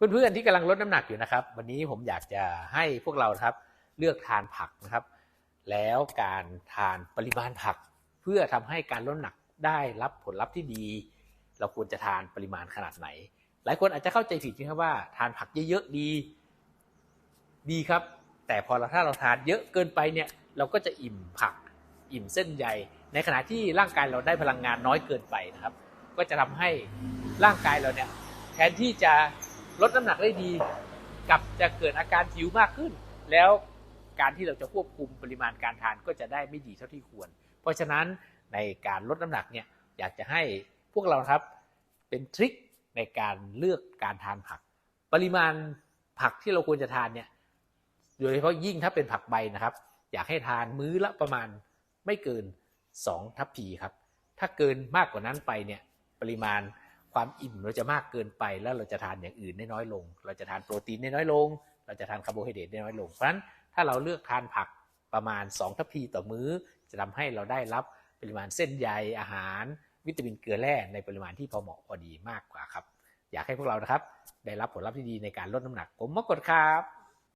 เพื่อนๆที่กำลังลดน้ำหนักอยู่นะครับ วันนี้ผมอยากจะให้พวกเราครับเลือกทานผักนะครับ แล้วการทานปริมาณผัก เพื่อทำให้การลดน้ำหนักได้รับผลลัพธ์ที่ดี เราควรจะทานปริมาณขนาดไหน หลายคนอาจจะเข้าใจผิดนะครับว่า ทานผักเยอะๆดี ดีครับ แต่พอเราถ้าเราทานเยอะเกินไปเนี่ยเราก็จะอิ่มผัก อิ่มเส้นใยในขณะที่ร่างกายเราได้พลังงานน้อยเกินไปนะครับ ก็จะทำให้ร่างกายเราเนี่ยแทนที่จะ ลดน้ำหนักได้ดีกับจะเกิดอาการหิวมากขึ้น แล้วการที่เราจะควบคุมปริมาณการทานก็จะได้ไม่ดีเท่าที่ควร เพราะฉะนั้นในการลดน้ำหนักเนี่ยอยากจะให้พวกเราครับเป็นทริคในการเลือกการทานผัก ปริมาณผักที่เราควรจะทานเนี่ยโดยเฉพาะยิ่งถ้าเป็นผักใบนะครับ อยากให้ทานมื้อละประมาณไม่เกิน 2 ทัพพีครับ ถ้าเกินมากกว่านั้นไปเนี่ยปริมาณ ความอิ่มเราจะมากเกินไปแล้วเราจะทานอย่างอื่นได้น้อยลง เราจะทานโปรตีนได้น้อยลง เราจะทานคาร์โบไฮเดรตได้น้อยลง เพราะฉะนั้นถ้าเราเลือกทานผักประมาณ 2 ทัพพีต่อมื้อ จะทำให้เราได้รับปริมาณเส้นใยอาหาร วิตามินเกลือแร่ในปริมาณที่พอเหมาะพอดีมากกว่าครับ อยากให้พวกเรานะครับ ได้รับผลลัพธ์ที่ดีในการลดน้ำหนักผมมกดครับ